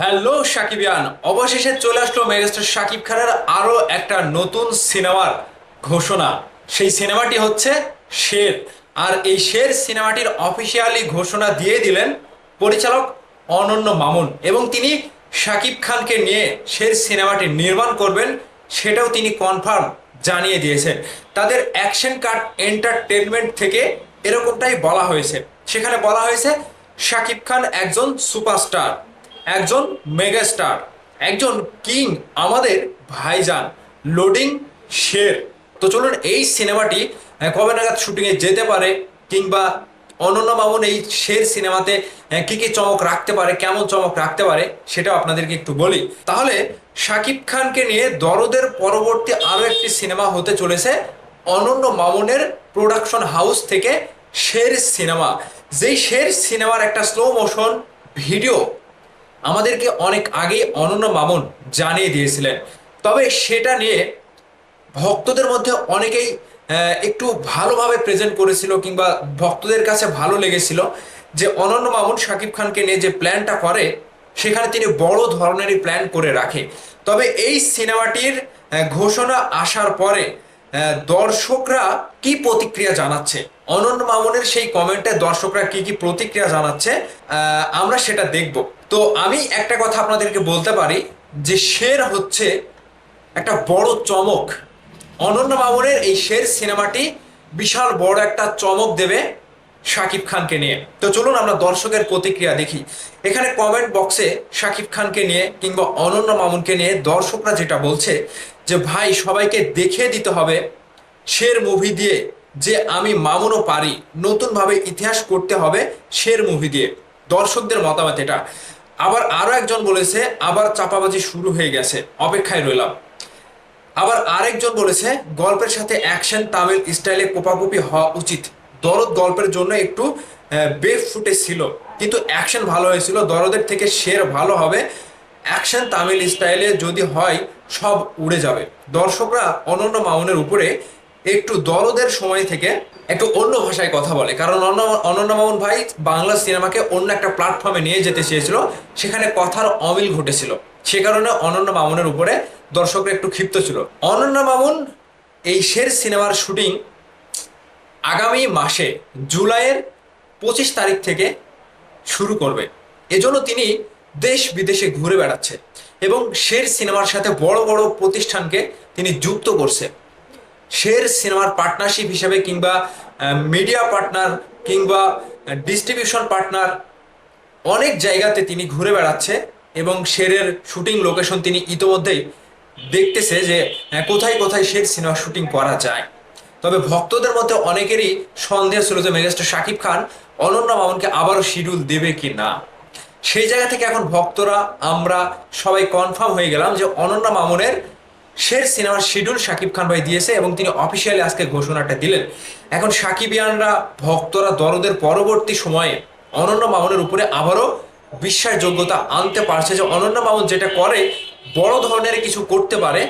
Hello সাকিবিয়ান, অবশেষে চলে আসলো মেগাস্টার শাকিব খানের আরও একটা নতুন সিনেমার ঘোষণা। সেই সিনেমাটি হচ্ছে শের। আর এই শের সিনেমাটির অফিসিয়ালি ঘোষণা দিয়ে দিলেন পরিচালক অনন্য মামুন এবং তিনি শাকিব খানকে নিয়ে শের সিনেমাটি নির্মাণ করবেন সেটাও তিনি কনফার্ম জানিয়ে দিয়েছেন। তাদের অ্যাকশন কার্ড এন্টারটেনমেন্ট থেকে এরকমটাই বলা হয়েছে। সেখানে বলা হয়েছে, শাকিব খান একজন সুপারস্টার। একজন মেগাস্টার, একজন কিং, আমাদের ভাইজান, লোডিং শের। তো চলুন এই সিনেমাটি কবে নাগাদ শুটিংয়ে যেতে পারে কিংবা অনন্য মামুন এই শের সিনেমাতে কি কি চমক রাখতে পারে, কেমন চমক রাখতে পারে, সেটাও আপনাদেরকে একটু বলি। তাহলে শাকিব খানকে নিয়ে দরদের পরবর্তী আরও একটি সিনেমা হতে চলেছে অনন্য মামুনের প্রোডাকশন হাউস থেকে শের সিনেমা। যেই শের সিনেমার একটা স্লো মোশন ভিডিও আমাদেরকে অনেক আগেই অনন্য মামুন জানিয়ে দিয়েছিলেন। তবে সেটা নিয়ে ভক্তদের মধ্যে অনেকেই একটু ভালোভাবে প্রেজেন্ট করেছিল কিংবা ভক্তদের কাছে ভালো লেগেছিল যে অনন্য মামুন শাকিব খানকে নিয়ে যে প্ল্যানটা করে, সেখানে তিনি বড় ধরনেরই প্ল্যান করে রাখে। তবে এই সিনেমাটির ঘোষণা আসার পরে দর্শকরা কি প্রতিক্রিয়া জানাচ্ছে? অনন্য মামুনের সেই কমেন্টে দর্শকরা কি কি প্রতিক্রিয়া জানাচ্ছে? আমরা সেটা দেখব। তো আমি একটা কথা আপনাদেরকে বলতে পারি যে শের হচ্ছে একটা বড় চমক। অনন্য মামুনের এই শের সিনেমাটি বিশাল বড় একটা চমক দেবে শাকিব খানকে নিয়ে। তো চলুন আমরা দর্শকের প্রতিক্রিয়া দেখি। এখানে কমেন্ট বক্সে শাকিব খানকে নিয়ে কিংবা অনন্য মামুনকে নিয়ে দর্শকরা যেটা বলছে যে, ভাই, সবাইকে দেখিয়ে দিতে হবে শের মুভি দিয়ে যে আমি মামুনও পারি। নতুনভাবে ইতিহাস করতে হবে শের মুভি দিয়ে। দর্শকদের মতামত এটা। আবার আরও একজন বলেছে, আবার চাপাবাজি শুরু হয়ে গেছে, অপেক্ষায় রইলাম। আবার আরেকজন বলেছে, গল্পের সাথে অ্যাকশন তামিল স্টাইলে কোপাকুপি হওয়া উচিত। দরদ গল্পের জন্য একটু বেফ ফুটেজ ছিল, কিন্তু অ্যাকশন ভালো হয়েছিল, দরদের থেকে শের ভালো হবে। অ্যাকশন তামিল স্টাইলে যদি হয়, সব উড়ে যাবে। দর্শকরা অনন্য মামুনের উপরে একটু দরদের সময় থেকে একটু অন্য ভাষায় কথা বলে। কারণ অন্য, অনন্য মামুন ভাই বাংলা সিনেমাকে অন্য একটা প্ল্যাটফর্মে নিয়ে যেতে চেয়েছিল, সেখানে কথার অমিল ঘটেছিল। সে কারণে অনন্য মামুনের উপরে দর্শকরা একটু ক্ষিপ্ত ছিল। অনন্য মামুন এই শের সিনেমার শুটিং আগামী মাসে জুলাইয়ের পঁচিশ তারিখ থেকে শুরু করবে। এজন্য তিনি দেশ বিদেশে ঘুরে বেড়াচ্ছে এবং শের সিনেমার সাথে বড় বড় প্রতিষ্ঠানকে তিনি যুক্ত করছে। শের সিনেমার পার্টনারশিপ হিসেবে কিংবা মিডিয়া পার্টনার কিংবা ডিস্ট্রিবিউশন পার্টনার অনেক জায়গাতে তিনি ঘুরে বেড়াচ্ছে এবং শেরের শুটিং লোকেশন তিনি ইতোমধ্যেই দেখতেছে যে কোথায় কোথায় শের সিনেমা শুটিং করা যায়। তবে ভক্তদের মধ্যে অনেকেরই সন্দেহ ছিল যে মেগাস্টার শাকিব খান অনন্য মামুনকে আবারও শিডিউল দেবে কি না সেই জায়গা থেকে এখন ভক্তরা, আমরা সবাই কনফার্ম হয়ে গেলাম যে অনন্য মামুনের শের সিনেমার শিডিউল শাকিব খান ভাই দিয়েছে এবং তিনি অফিসিয়ালি আজকে ঘোষণাটা দিলেন। এখন সাকিবিয়ানরা ভক্তরা দরদের পরবর্তী সময়ে অনন্য মামুনের উপরে আবারও বিশ্বাসযোগ্যতা আনতে পারছে যে অনন্য মামুন যেটা করে, বড় ধরনের কিছু করতে পারে,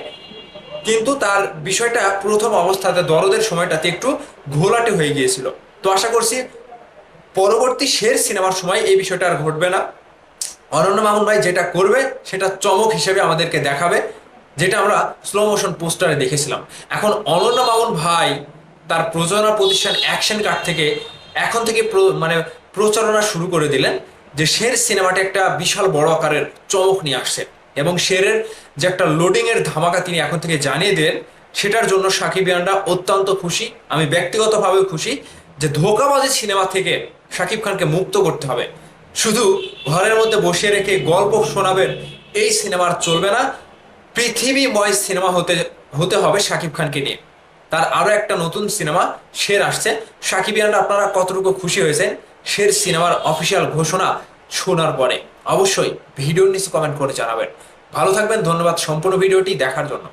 কিন্তু তার বিষয়টা প্রথম অবস্থাতে দরদের সময়টাতে একটু ঘোলাটে হয়ে গিয়েছিল। তো আশা করছি পরবর্তী শের সিনেমার সময় এই বিষয়টা আর ঘটবে না। অনন্য মামুন ভাই যেটা করবে, সেটা চমক হিসেবে আমাদেরকে দেখাবে। যেটা আমরা স্লো মোশন পোস্টারে দেখেছিলাম। এখন অনন্য মামুন ভাই তার প্রযোজনা প্রতিষ্ঠান অ্যাকশন কার্ড থেকে এখন থেকে মানে প্রচারণা শুরু করে দিলেন যে শের সিনেমাটা একটা বিশাল বড় আকারের চমক নিয়ে আসছে। এবং শেরের যে একটা লোডিং এর ধামাকা তিনি এখন থেকে জানিয়ে দিলেন, সেটার জন্য সাকিবিয়ানরা অত্যন্ত খুশি। আমি ব্যক্তিগতভাবেও খুশি যে ধোকাবাজি সিনেমা থেকে শাকিব খানকে মুক্ত করতে হবে। শুধু ঘরের মধ্যে বসিয়ে রেখে গল্প শোনাবেন, এই সিনেমার চলবে না। পৃথিবীময় সিনেমা হতে হতে হবে শাকিব খানকে নিয়ে। তার আরও একটা নতুন সিনেমা শের আসছে। সাকিবিয়ানরা আপনারা কতটুকু খুশি হয়েছেন? শের সিনেমার অফিসিয়াল ঘোষণা শোনার পরে। অবশ্যই ভিডিওর নিচে কমেন্ট করে জানাবেন। ভালো থাকবেন, ধন্যবাদ সম্পূর্ণ ভিডিওটি দেখার জন্য।